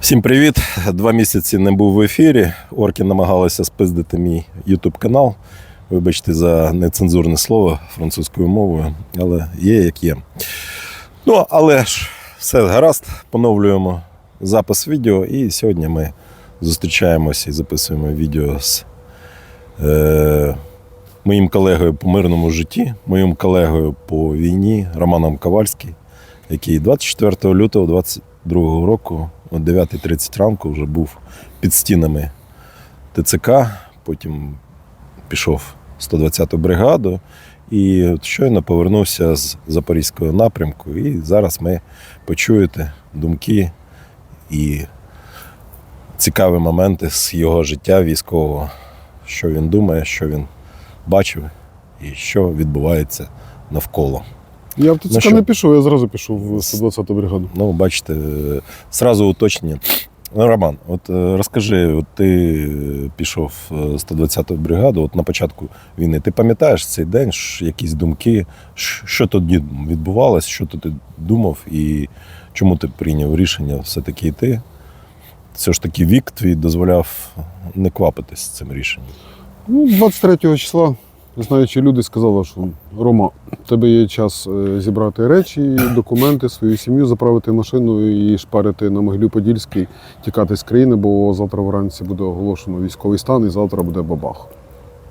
Всім привіт! Два місяці не був в ефірі. Орки намагалися спиздити мій YouTube канал. Вибачте за нецензурне слово французькою мовою, але є як є. Ну, але ж все гаразд, поновлюємо запис відео. І сьогодні ми зустрічаємося і записуємо відео з е, моїм колегою по мирному житті, моїм колегою по війні Романом Ковальським, який 24 лютого 22 року о 9.30 ранку вже був під стінами ТЦК, потім пішов в 120-ту бригаду і щойно повернувся з Запорізького напрямку. І зараз ми почуєте думки і цікаві моменти з його життя військового, що він думає, що він бачив і що відбувається навколо. Я в ТЦК Ну не пішов, я зразу пішов в 120-ту бригаду. Ну, бачите, е, зразу уточнення. Ну, Роман, от е, розкажи, от ти пішов в 120-ту бригаду, от на початку війни. Ти пам'ятаєш цей день, якісь думки, що тоді відбувалось, що ти думав і чому ти прийняв рішення все-таки йти? Все ж таки вік твій дозволяв не квапитись цим рішенням. Ну, 23 числа, знаючи люди, сказали, що Рома, в тебе є час е, зібрати речі, документи, свою сім'ю, заправити машину і шпарити на Могилів-Подільський, тікати з країни, бо завтра вранці буде оголошено військовий стан і завтра буде бабах.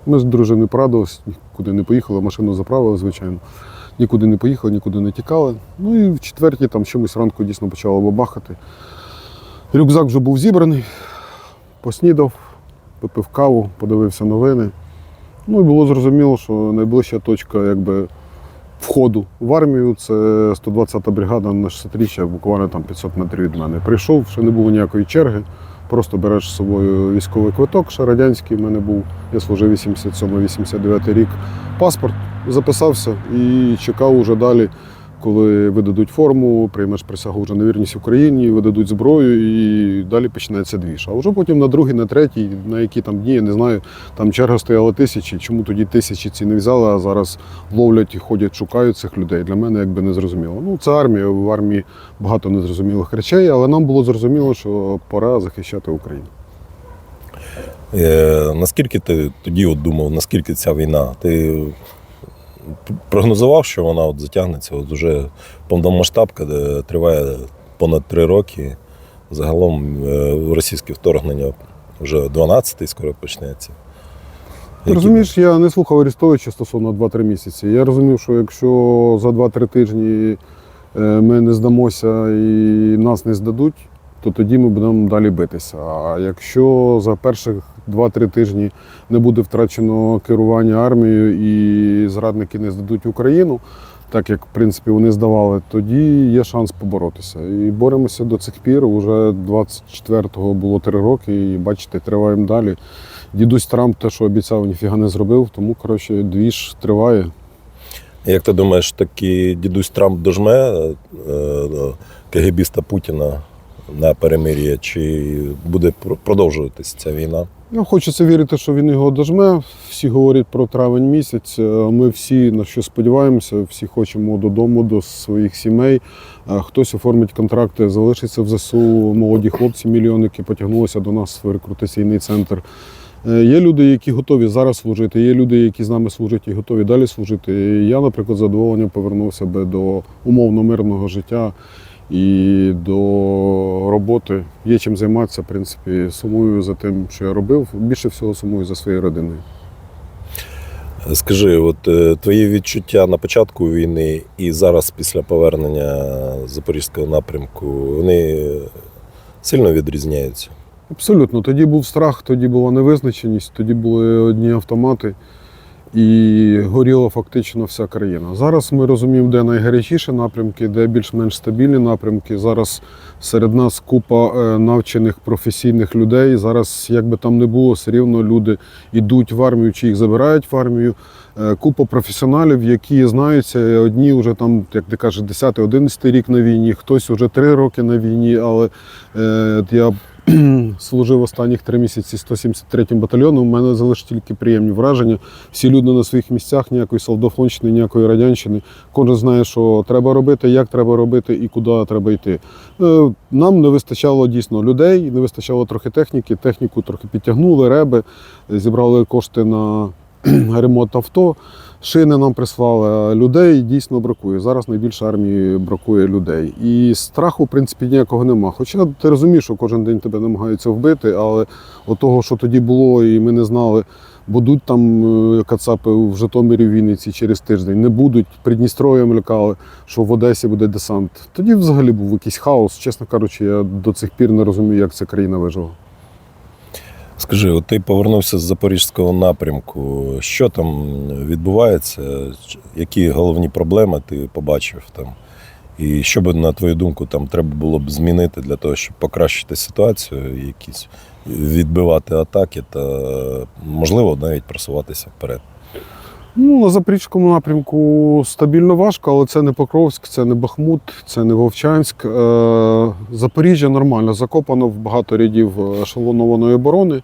Ми з дружиною порадились, нікуди не поїхали, машину заправили, звичайно. Нікуди не поїхали, нікуди не тікали. Ну і в четвертій там чомусь ранку дійсно почало бабахати. Рюкзак вже був зібраний, поснідав, попив каву, подивився новини. Ну і було зрозуміло, що найближча точка якби, входу в армію це 120-та бригада на 60-річчя, буквально там 500 метрів від мене. Прийшов, ще не було ніякої черги. Просто береш з собою військовий квиток, ще радянський в мене був. Я служив 87-89 рік. Паспорт записався і чекав уже далі, коли видадуть форму, приймеш присягу вже на вірність Україні, видадуть зброю і далі почнеться двіж. А вже потім на другий, на третій, на які там дні, я не знаю, там черга стояла тисячі. Чому тоді тисячі ці не взяли, а зараз ловлять і ходять, шукають цих людей. Для мене якби не зрозуміло. Ну, це армія, в армії багато незрозумілих речей, але нам було зрозуміло, що пора захищати Україну. Е, наскільки ти тоді от думав, наскільки ця війна? Ти прогнозував, що вона от затягнеться? От уже повномасштабка, де триває понад три роки. Загалом е, російське вторгнення вже 12-й скоро почнеться. Які- Розумієш, я не слухав Арестовича стосовно 2-3 місяці. Я розумів, що якщо за 2-3 тижні е, ми не здамося і нас не здадуть, то тоді ми будемо далі битися. А якщо за перших 2-3 тижні не буде втрачено керування армією і зрадники не здадуть Україну, так як в принципі вони здавали, тоді є шанс поборотися. І боремося до цих пір. Уже 24-го було 3 роки, і бачите, триваємо далі. Дідусь Трамп те, що обіцяв, ніфіга не зробив, тому коротше двіж триває. Як ти думаєш, таки дідусь Трамп дожме е, е, КГБіста Путіна на перемир'я, чи буде пр- продовжуватись ця війна? Ну, хочеться вірити, що він його дожме. Всі говорять про травень місяць. Е, Ми всі на що сподіваємося, всі хочемо додому, до своїх сімей. Е, Хтось оформить контракти, залишиться в ЗСУ. Молоді хлопці, мільйонники потягнулися до нас в рекрутаційний центр. Е, Є люди, які готові зараз служити, є люди, які з нами служать і готові далі служити. Я, наприклад, задоволенням повернувся би до умовно мирного життя і до роботи. Є чим займатися, в принципі, сумую за тим, що я робив. Більше всього сумую за своєю родиною. Скажи, от е, твої відчуття на початку війни і зараз після повернення Запорізького напрямку, вони сильно відрізняються. Абсолютно. Тоді був страх, тоді була невизначеність, тоді були одні автомати і горіла фактично вся країна. Зараз ми розуміємо, де найгарячіші напрямки, де більш-менш стабільні напрямки. Зараз серед нас купа е, навчених професійних людей. Зараз, як би там не було, все рівно люди йдуть в армію чи їх забирають в армію. Е, Купа професіоналів, які знаються, одні вже там, як ти кажеш, 10-11 рік на війні, хтось вже 3 роки на війні, але е, я служив останніх три місяці 173 батальйону. У мене залишить тільки приємні враження. Всі люди на своїх місцях, ніякої солдафонщини, ніякої радянщини. Кожен знає, що треба робити, як треба робити і куди треба йти. Е, Нам не вистачало дійсно людей, не вистачало трохи техніки. Техніку трохи підтягнули, реби, зібрали кошти на ремонт авто. Шини нам прислали, людей дійсно бракує. Зараз найбільше армії бракує людей. І страху, в принципі, ніякого нема. Хоча ти розумієш, що кожен день тебе намагаються вбити, але того, що тоді було, і ми не знали, будуть там е, кацапи в Житомирі в Вінниці через тиждень, не будуть. Придністров'ям лякали, що в Одесі буде десант. Тоді взагалі був якийсь хаос. Чесно кажучи, я до цих пір не розумію, як ця країна вижила. Скажи, от ти повернувся з запорізького напрямку. Що там відбувається? Які головні проблеми ти побачив там? І що би, на твою думку, там треба було б змінити для того, щоб покращити ситуацію, якісь відбивати атаки та, можливо, навіть просуватися вперед. Ну, на Запорізькому напрямку стабільно важко, але це не Покровськ, це не Бахмут, це не Вовчанськ. Е, Запоріжжя нормально закопано в багато рядів ешелонованої оборони.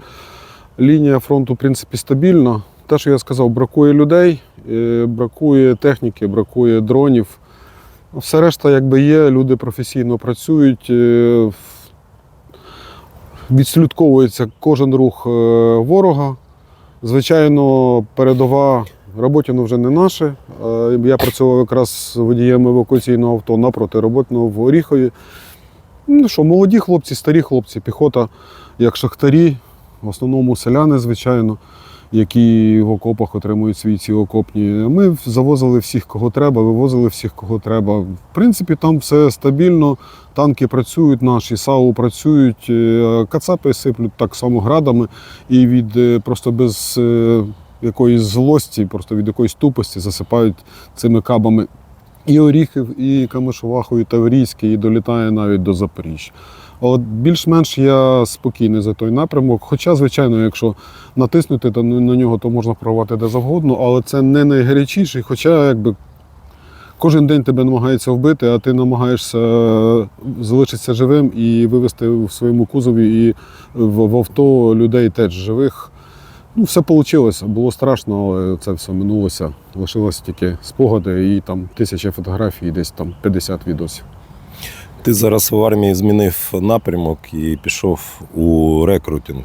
Лінія фронту, в принципі, стабільна. Те, що я сказав, бракує людей, е, бракує техніки, бракує дронів. Все решта, якби є, люди професійно працюють. е, Відслідковується кожен рух е, ворога. Звичайно, передова Роботіно вже не наше. Я працював якраз водієм евакуаційного авто напроти роботного в Оріхові. Ну що, молоді хлопці, старі хлопці, піхота, як шахтарі, в основному селяни, звичайно, які в окопах отримують свої ці окопні. Ми завозили всіх, кого треба, вивозили всіх, кого треба. В принципі, там все стабільно, танки працюють наші, САУ працюють, е, кацапи сиплють так само градами і від е, просто без е, якоїсь злості, просто від якоїсь тупості засипають цими кабами і Оріхів, і Камишоваху, і Таврійський, і долітає навіть до Запоріжжя. От більш-менш я спокійний за той напрямок. Хоча, звичайно, якщо натиснути то на нього, то можна прорвати де завгодно, але це не найгарячіший. Хоча якби кожен день тебе намагається вбити, а ти намагаєшся е, залишитися живим і вивезти в своєму кузові і в авто людей теж живих. Ну, все вийшло. Було страшно, але це все минулося. Лишилося тільки спогади і там тисяча фотографій, десь там 50 відосів. Ти зараз в армії змінив напрямок і пішов у рекрутинг.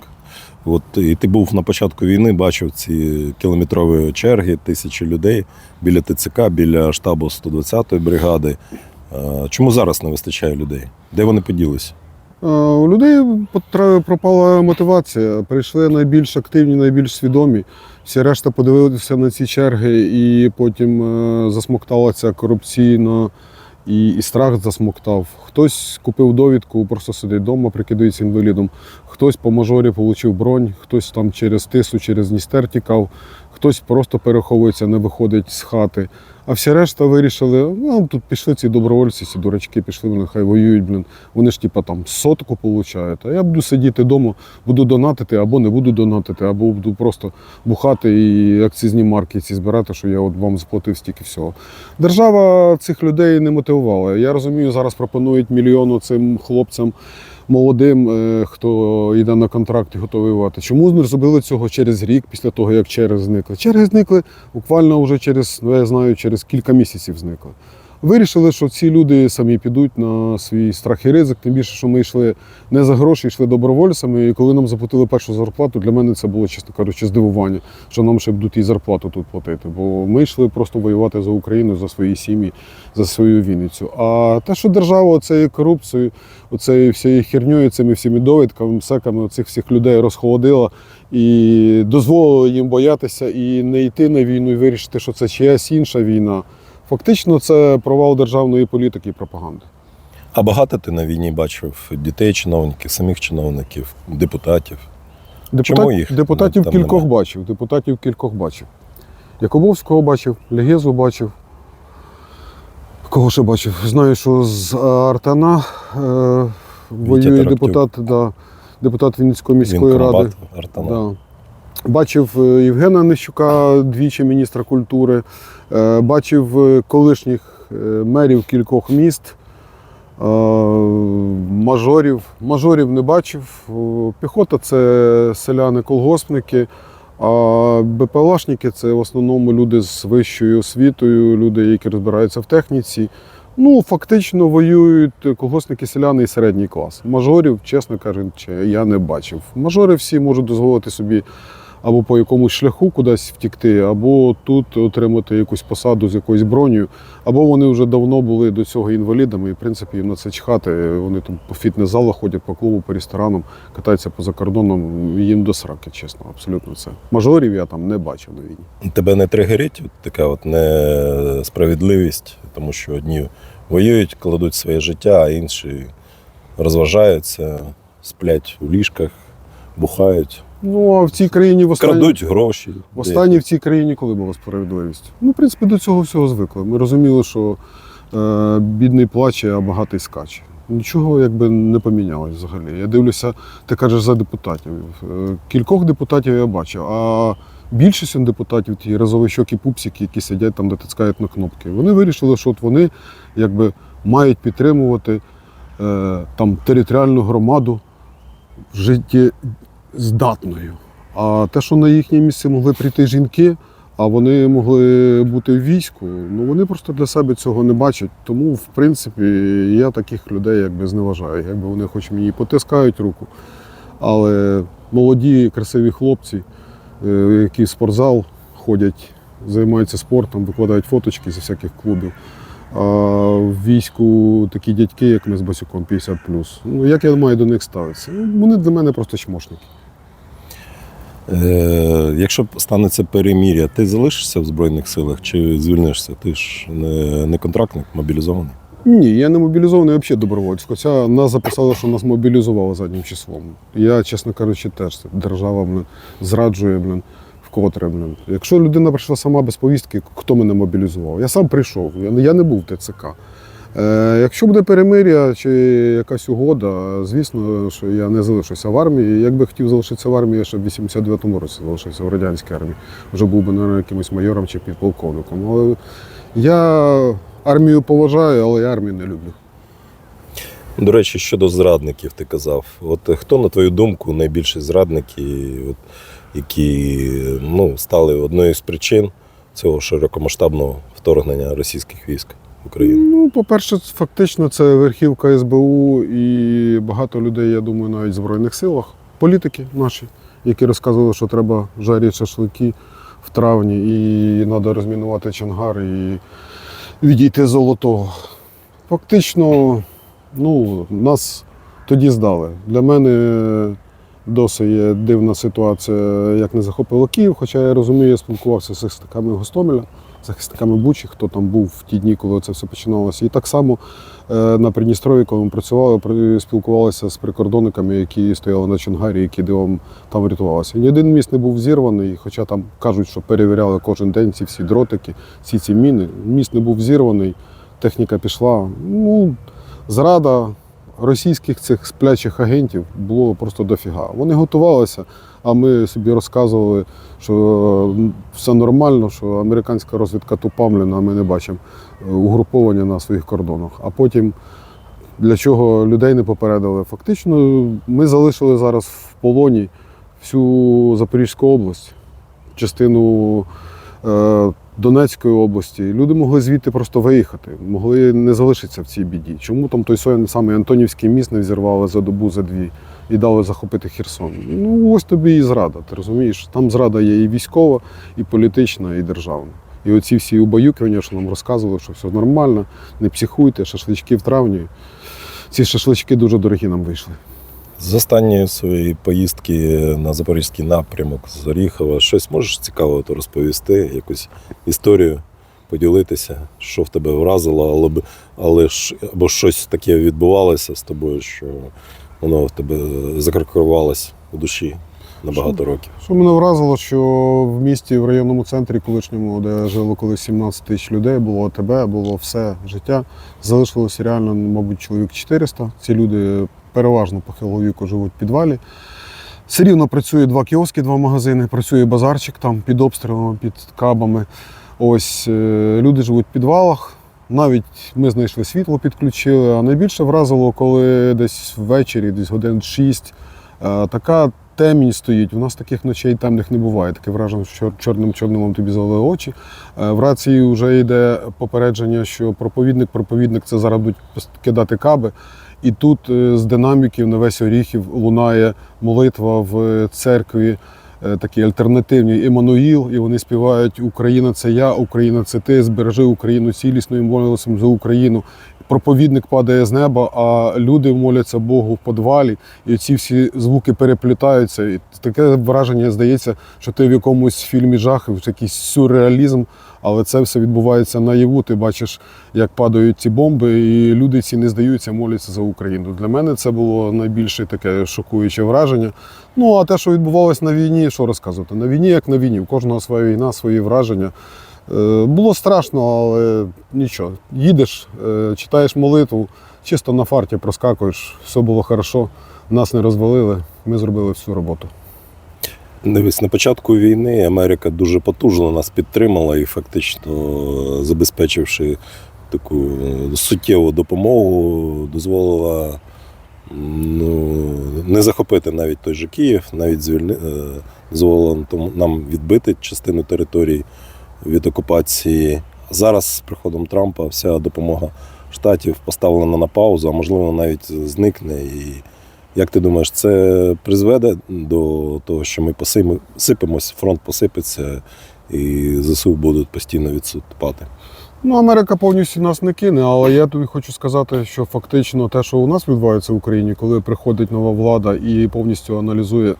От, і ти був на початку війни, бачив ці кілометрові черги, тисячі людей біля ТЦК, біля штабу 120-ї бригади. Чому зараз не вистачає людей? Де вони поділися? Е, У людей пропала мотивація. Прийшли найбільш активні, найбільш свідомі. Всі решта подивилися на ці черги, і потім е, засмоктала ця корупційна і, і страх засмоктав. Хтось купив довідку, просто сидить вдома, прикидається інвалідом. Хтось по мажорі отримав бронь, хтось там через тису, через Дністер тікав, хтось просто переховується, не виходить з хати. А всі решта вирішили, ну тут пішли ці добровольці, ці дурачки, пішли, вони хай воюють, блін. Вони ж типа там сотку получають. А я буду сидіти вдома, буду донатити або не буду донатити, або буду просто бухати і акцизні марки ці збирати, що я от вам заплатив стільки всього. Держава цих людей не мотивувала. Я розумію, зараз пропонують мільйону цим хлопцям. Молодим, е, хто йде на контракт і готовий воювати. Чому не зробили цього через рік після того, як черги зникли? Черги зникли буквально вже через, ну, я знаю, через кілька місяців зникли. Вирішили, що ці люди самі підуть на свій страх і ризик, тим більше, що ми йшли не за гроші, йшли добровольцями. І коли нам заплатили першу зарплату, для мене це було, чесно кажучи, здивування, що нам ще будуть і зарплату тут платити. Бо ми йшли просто воювати за Україну, за свої сім'ї, за свою Вінницю. А те, що держава оцею корупцією, оцею всією херньою, цими всіми довідками, секами цих всіх людей розхолодила і дозволила їм боятися і не йти на війну, і вирішити, що це чиясь інша війна. Фактично, це провал державної політики і пропаганди. А багато ти на війні бачив дітей, чиновників, самих чиновників, депутатів. Чому їх депутатів там кількох немає? бачив. Депутатів кількох бачив. Якубовського бачив, Легезу бачив. Кого ще бачив? Знаю, що з Артана е, воює депутат, да, депутат Вінницької міської Він ради. комбат Артана. Да. Бачив е, Євгена Нищука, двічі міністра культури, Е, бачив е, колишніх мерів кількох міст. Мажорів. Мажорів не бачив. Піхота це селяни-колгоспники, а БПЛАшники це в основному люди з вищою освітою, люди, які розбираються в техніці. Ну, фактично воюють колгоспники, селяни і середній клас. Мажорів, чесно кажучи, я не бачив. Мажори всі можуть дозволити собі або по якомусь шляху кудись втікти, або тут отримати якусь посаду з якоюсь бронею, або вони вже давно були до цього інвалідами, і в принципі їм на це чхати. Вони там по фітнес-залах ходять, по клубу, по ресторанам, катаються поза кордоном. Їм до сраки, чесно, абсолютно це. Мажорів я там не бачив на війні. Тебе не тригерить така от несправедливість, тому що одні воюють, кладуть своє життя, а інші розважаються, сплять у ліжках, бухають, Ну а в цій країні в останні... крадуть гроші. В останній в цій країні коли була справедливість? Ну, в принципі, до цього всього звикли. Ми розуміли, що е, бідний плаче, а багатий скаче. Нічого якби не помінялось взагалі. Я дивлюся, ти кажеш за депутатів. Е, Кількох депутатів я бачив, а більшість депутатів, ті розовищокі пупсики, які сидять там, де тискають на кнопки, вони вирішили, що от вони якби мають підтримувати е, там територіальну громаду життєздатною. А те, що на їхнє місце могли прийти жінки, а вони могли бути в війську, ну вони просто для себе цього не бачать. Тому, в принципі, я таких людей якби зневажаю. Якби вони хоч мені потискають руку. Але молоді, красиві хлопці, е, які в спортзал ходять, займаються спортом, викладають фоточки зі всяких клубів. А в війську такі дядьки, як ми з Басюком, 50 Ну як я маю до них ставитися? Ну, Вони для мене просто чмошники. Е, якщо станеться перемір'я, ти залишишся в Збройних силах чи звільнишся? Ти ж не, контрактник, мобілізований. Ні, я не мобілізований взагалі добровольсько. Хоча нас записали, що нас мобілізували заднім числом. Я, чесно кажучи, теж держава блин, зраджує блин, вкотре. Блин. Якщо людина прийшла сама без повістки, хто мене мобілізував? Я сам прийшов, я не був в ТЦК. Е, якщо буде перемир'я чи якась угода, звісно, що я не залишуся в армії. Якби хотів залишитися в армії, я ще в 89-му році залишився в радянській армії. Вже був би, наверное, якимось майором чи підполковником. Але я армію поважаю, але я армію не люблю. До речі, щодо зрадників, ти казав. От хто, на твою думку, найбільші зрадники, які ну, стали одною з причин цього широкомасштабного вторгнення російських військ в Україну? Ну, по-перше, фактично це верхівка СБУ і багато людей, я думаю, навіть в Збройних силах, політики наші, які розказували, що треба жарити шашлики в травні і треба розмінувати Чангар і відійти золотого. Фактично, ну, нас тоді здали. Для мене досить є дивна ситуація, як не захопило Київ, хоча я розумію, я спілкувався з захисниками Гостомеля, захисниками Бучі, хто там був в ті дні, коли це все починалося. І так само е, на Придністрові, коли ми працювали, спілкувалися з прикордонниками, які стояли на Чонгарі, які дивом там врятувалися. Ні один міст не був зірваний, хоча там кажуть, що перевіряли кожен день ці всі дротики, всі ці міни. Міст не був зірваний, техніка пішла. Ну, зрада російських цих сплячих агентів було просто дофіга. Вони готувалися, а ми собі розказували, що все нормально, що американська розвідка тупамлена, а ми не бачимо е, угруповання на своїх кордонах. А потім для чого людей не попередили? Фактично, ми залишили зараз в полоні всю Запорізьку область, частину е, Донецької області. Люди могли звідти просто виїхати, могли не залишитися в цій біді. Чому там той самий Антонівський міст не взірвали за добу, за дві і дали захопити Херсон? Ну ось тобі і зрада. Ти розумієш? Там зрада є і військова, і політична, і державна. І оці всі убаюкування, що нам розказували, що все нормально, не психуйте, шашлички в травні. Ці шашлички дуже дорогі нам вийшли. З останньої своєї поїздки на Запорізький напрямок з Оріхова, щось можеш цікавого розповісти, якусь історію поділитися, що в тебе вразило, але, але або щось таке відбувалося з тобою, що воно в тебе закаркувалось у душі на багато років. Що мене вразило, що в місті, в районному центрі колишньому, де жило колись 17 тисяч людей, було АТБ, було все життя. Залишилося реально, мабуть, чоловік 400. Ці люди переважно похилого віку живуть в підвалі. Все рівно працює два кіоски, два магазини, працює базарчик там під обстрілами, під кабами. Ось е, люди живуть в підвалах. Навіть ми знайшли світло, підключили. А найбільше вразило, коли десь ввечері, десь годин 6, е, така темінь стоїть. У нас таких ночей темних не буває. Таке враження, що чорним чорним тобі залили очі. Е, В рації вже йде попередження, що проповідник, проповідник це зараз будуть кидати каби. І тут е, з динаміків на весь Оріхів лунає молитва в церкві, е, альтернативний альтернативні Еммануїл, і вони співають Україна це я, Україна це ти, збережи Україну цілісною, молимося за Україну. Проповідник падає з неба, а люди моляться Богу в подвалі, і ці всі звуки переплітаються. І таке враження здається, що ти в якомусь фільмі жахів, якийсь сюрреалізм, але це все відбувається наяву. Ти бачиш, як падають ці бомби, і люди ці не здаються, моляться за Україну. Для мене це було найбільше таке шокуюче враження. Ну а те, що відбувалося на війні, що розказувати? На війні, як на війні, у кожного своя війна, свої враження. Е, Було страшно, але нічого. Їдеш, е, читаєш молитву, чисто на фарті проскакуєш, все було хорошо, нас не розвалили, ми зробили всю роботу. Дивись, на початку війни Америка дуже потужно нас підтримала і фактично забезпечивши таку суттєву допомогу, дозволила ну, не захопити навіть той же Київ, навіть звільни, е, дозволила нам відбити частину територій від окупації. Зараз з приходом Трампа вся допомога штатів поставлена на паузу, а можливо навіть зникне. І як ти думаєш, це призведе до того, що ми посиме- сипемось, фронт посипеться і ЗСУ будуть постійно відступати? Ну, Америка повністю нас не кине, але я тобі хочу сказати, що фактично те, що у нас відбувається в Україні, коли приходить нова влада і повністю аналізує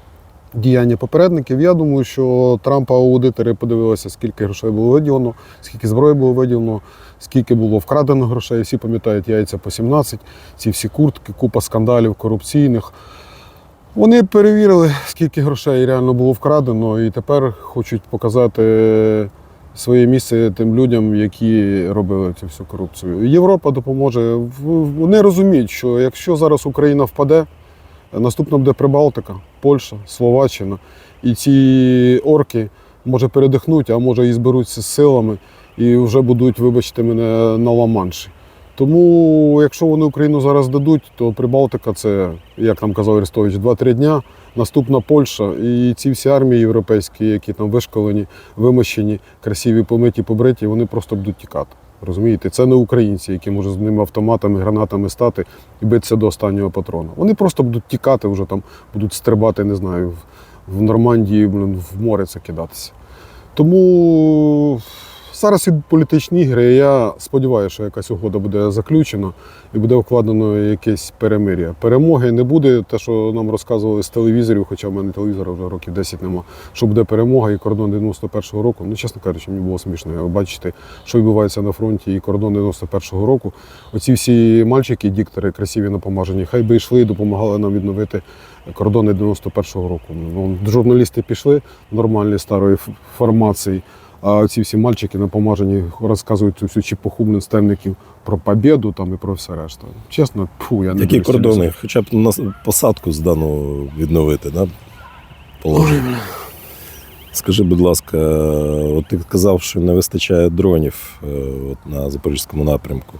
діяння попередників, я думаю, що Трампа аудитори подивилися, скільки грошей було виділено, скільки зброї було виділено, скільки було вкрадено грошей. Всі пам'ятають яйця по 17, ці всі куртки, купа скандалів корупційних. Вони перевірили, скільки грошей реально було вкрадено, і тепер хочуть показати своє місце тим людям, які робили цю всю корупцію. Європа допоможе. Вони розуміють, що якщо зараз Україна впаде, наступна буде Прибалтика, Польща, Словаччина. І ці орки може передихнуть, а може і зберуться з силами і вже будуть, вибачте мене, на Ла-Манші. Тому, якщо вони Україну зараз дадуть, то Прибалтика це, як там казав Арестович, 2-3 дня. Наступна Польща і ці всі армії європейські, які там вишколені, вимощені, красиві, помиті, побриті, вони просто будуть тікати. Розумієте, це не українці, які можуть з ними автоматами, гранатами стати і битися до останнього патрона. Вони просто будуть тікати, вже там будуть стрибати, не знаю, в, Нормандії, в море це кидатися. Тому зараз ідуть політичні ігри. і Я сподіваюся, що якась угода буде заключена і буде вкладено якесь перемир'я. Перемоги не буде, те, що нам розказували з телевізорів, хоча в мене телевізора вже років 10 нема, що буде перемога і кордон 91-го року. Ну, чесно кажучи, мені було смішно бачити, що відбувається на фронті і кордон 91-го року. Оці всі мальчики, діктори, красиві напомажені, хай би йшли і допомагали нам відновити кордони 91-го року. Ну, журналісти пішли нормальні старої формації. А ці всі мальчики напомажені розказують всю чепуху блін, темників про побіду там і про все решта. Чесно, фу, я не Які дивлюся на це. кордони? Хоча б нас посадку здану відновити, да? Положення. Скажи, будь ласка, от ти казав, що не вистачає дронів е, от на Запорізькому напрямку.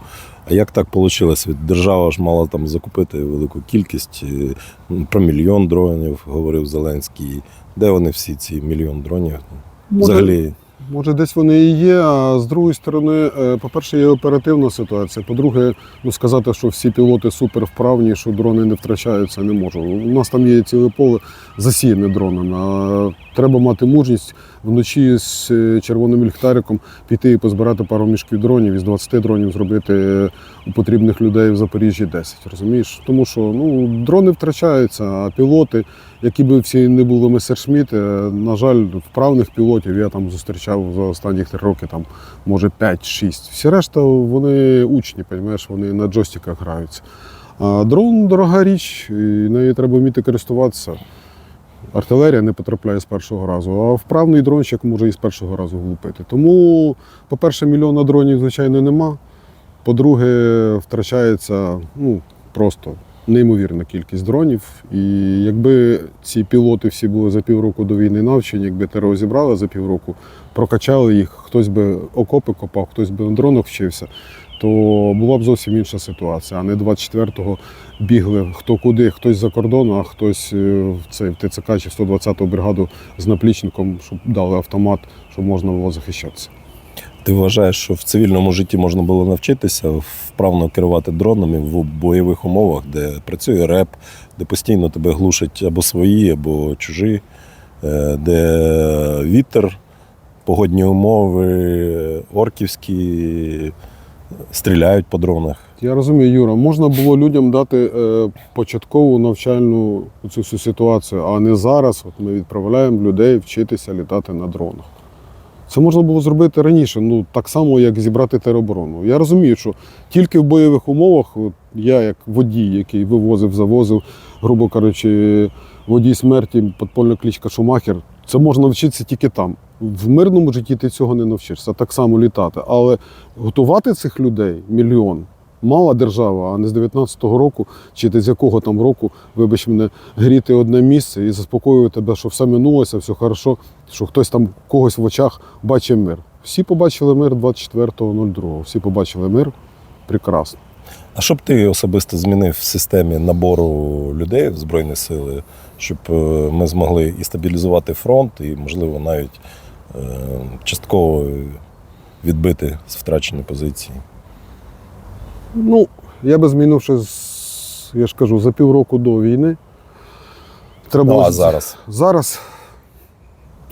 А як так вийшло? Держава ж мала там закупити велику кількість е, ну, про мільйон дронів, говорив Зеленський. Де вони всі ці мільйон дронів? Може, Взагалі, Може, десь вони і є, а з другої сторони, е, по-перше, є оперативна ситуація. По-друге, ну сказати, що всі пілоти супер вправні, що дрони не втрачаються, не можу. У нас там є ціле поле засіяне дронами. А треба мати мужність вночі з е, червоним ліхтариком піти і позбирати пару мішків дронів і з 20 дронів зробити е, у потрібних людей в Запоріжжі 10. Розумієш? Тому що ну, дрони втрачаються, а пілоти, які би всі не були месершміти, на жаль, вправних пілотів я там зустрічав за останні три роки, там, може 5-6. Всі решта вони учні, розумієш, вони на джойстиках граються. А дрон дорога річ, і нею треба вміти користуватися. Артилерія не потрапляє з першого разу, а вправний дрончик може і з першого разу влупити. Тому, по-перше, мільйона дронів, звичайно, нема. По-друге, втрачається ну, просто неймовірна кількість дронів. І якби ці пілоти всі були за півроку до війни навчені, якби те розібрали за півроку, прокачали їх, хтось би окопи копав, хтось би на дронах вчився, то була б зовсім інша ситуація. А не 24-го бігли хто куди, хтось за кордон, а хтось е, в цей в ТЦК чи 120-ту бригаду з наплічником, щоб дали автомат, щоб можна було захищатися. Ти вважаєш, що в цивільному житті можна було навчитися вправно керувати дронами в бойових умовах, де працює реп, де постійно тебе глушать або свої, або чужі, е, де вітер, погодні умови, орківські, стріляють по дронах. Я розумію, Юра, можна було людям дати е, початкову навчальну цю всю ситуацію, а не зараз. От ми відправляємо людей вчитися літати на дронах. Це можна було зробити раніше, ну так само, як зібрати тероборону. Я розумію, що тільки в бойових умовах от, я, як водій, який вивозив, завозив, грубо кажучи, водій смерті, подпольна клічка Шумахер, це можна вчитися тільки там. В мирному житті ти цього не навчишся, так само літати. Але готувати цих людей мільйон мала держава, а не з 19-го року, чи з якого там року, вибач мене, гріти одне місце і заспокоювати тебе, що все минулося, все хорошо, що хтось там когось в очах бачить мир. Всі побачили мир 24.02, всі побачили мир прекрасно. А що б ти особисто змінив в системі набору людей в Збройні Сили, щоб е, ми змогли і стабілізувати фронт, і, можливо, навіть частково відбити втрачені позиції? Ну, я би змінив ще, я ж кажу, за півроку до війни. Треба Ну, а зараз? Зараз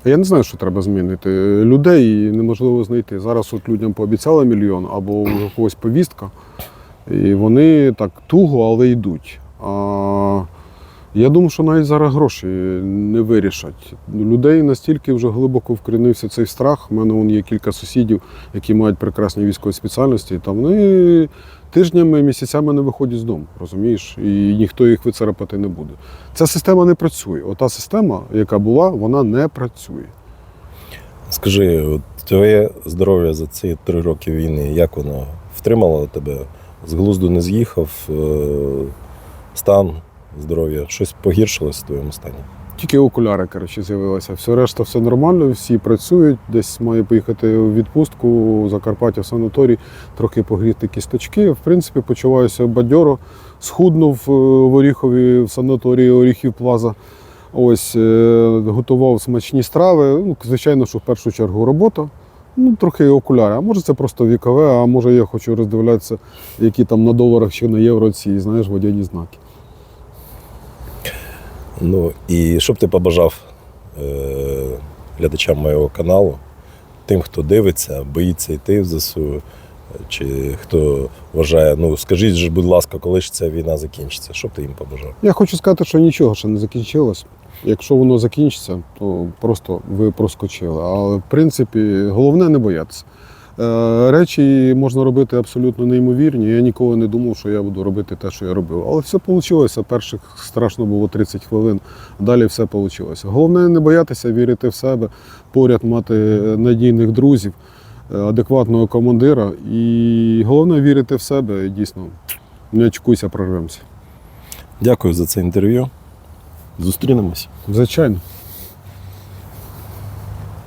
я не знаю, що треба змінити. Людей неможливо знайти. Зараз от людям пообіцяли мільйон або у когось повістка, і вони так туго, але йдуть. А я думаю, що навіть зараз гроші не вирішать. Людей настільки вже глибоко вкорінився цей страх. У мене вон є кілька сусідів, які мають прекрасні військові спеціальності. Там вони тижнями, місяцями не виходять з дому, розумієш? І ніхто їх вицарапати не буде. Ця система не працює. Ота система, яка була, вона не працює. Скажи, твоє здоров'я за ці три роки війни, як воно втримало тебе? З глузду не з'їхав, е, стан здоров'я, щось погіршилось в твоєму стані? Тільки окуляри, коротше, з'явилися. Все решта все нормально, всі працюють. Десь має поїхати у відпустку у Закарпаття в санаторій, трохи погріти кісточки. В принципі, почуваюся бадьоро. Схуднув е, в Оріхові в санаторії Оріхів Плаза. Ось е, готував смачні страви. Ну, звичайно, що в першу чергу робота. Ну, трохи окуляри. А може це просто вікове, а може я хочу роздивлятися, які там на доларах чи на євро ці, знаєш, водяні знаки. Ну і що б ти побажав е, глядачам моєго каналу, тим, хто дивиться, боїться йти в ЗСУ, чи хто вважає, ну скажіть же, будь ласка, коли ж ця війна закінчиться? Що б ти їм побажав? Я хочу сказати, що нічого ще не закінчилось. Якщо воно закінчиться, то просто ви проскочили. Але в принципі, головне не боятися. Е, Речі можна робити абсолютно неймовірні. Я ніколи не думав, що я буду робити те, що я робив. Але все вийшло. Перших страшно було 30 хвилин, далі все вийшло. Головне не боятися, вірити в себе, поряд мати надійних друзів, е, адекватного командира. І головне вірити в себе і дійсно не очкуйся, прорвемося. Дякую за це інтерв'ю. Зустрінемось. Звичайно.